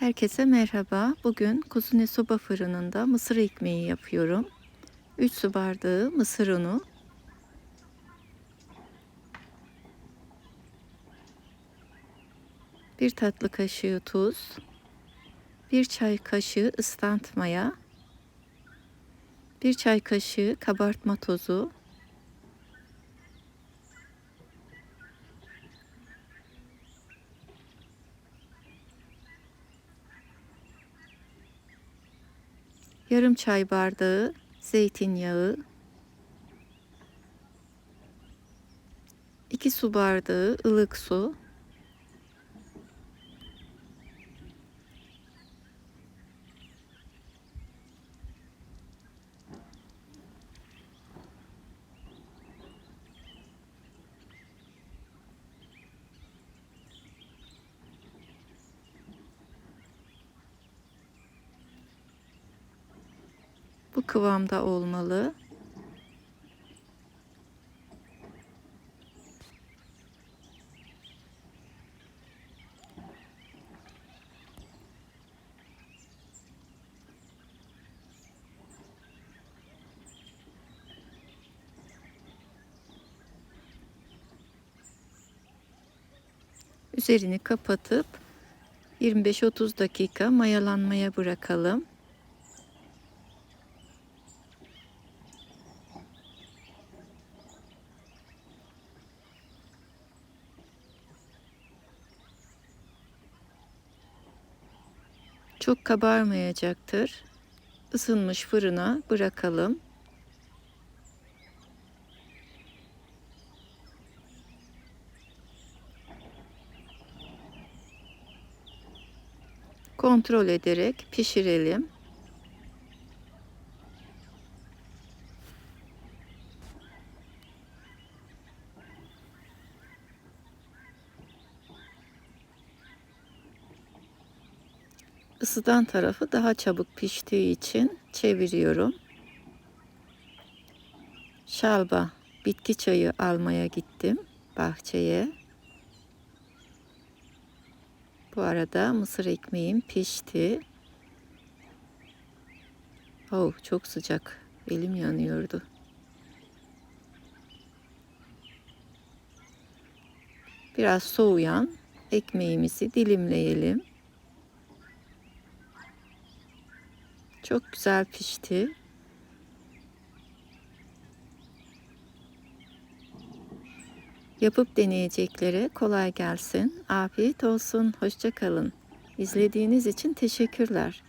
Herkese merhaba. Bugün Kuzine Soba fırınında mısır ekmeği yapıyorum. 3 su bardağı mısır unu. Bir tatlı kaşığı tuz. Bir çay kaşığı ıslant maya. Bir çay kaşığı kabartma tozu. Yarım çay bardağı zeytinyağı, 2 su bardağı ılık su, Bu kıvamda olmalı. Üzerini kapatıp 25-30 dakika mayalanmaya bırakalım. Çok kabarmayacaktır. Isınmış fırına bırakalım. Kontrol ederek pişirelim. Isıdan tarafı daha çabuk piştiği için çeviriyorum. Şalba bitki çayı almaya gittim bahçeye. Bu arada mısır ekmeğim pişti. Oh çok sıcak. Elim yanıyordu. Biraz soğuyan ekmeğimizi dilimleyelim. Çok güzel pişti. Yapıp deneyeceklere kolay gelsin. Afiyet olsun. Hoşça kalın. İzlediğiniz için teşekkürler.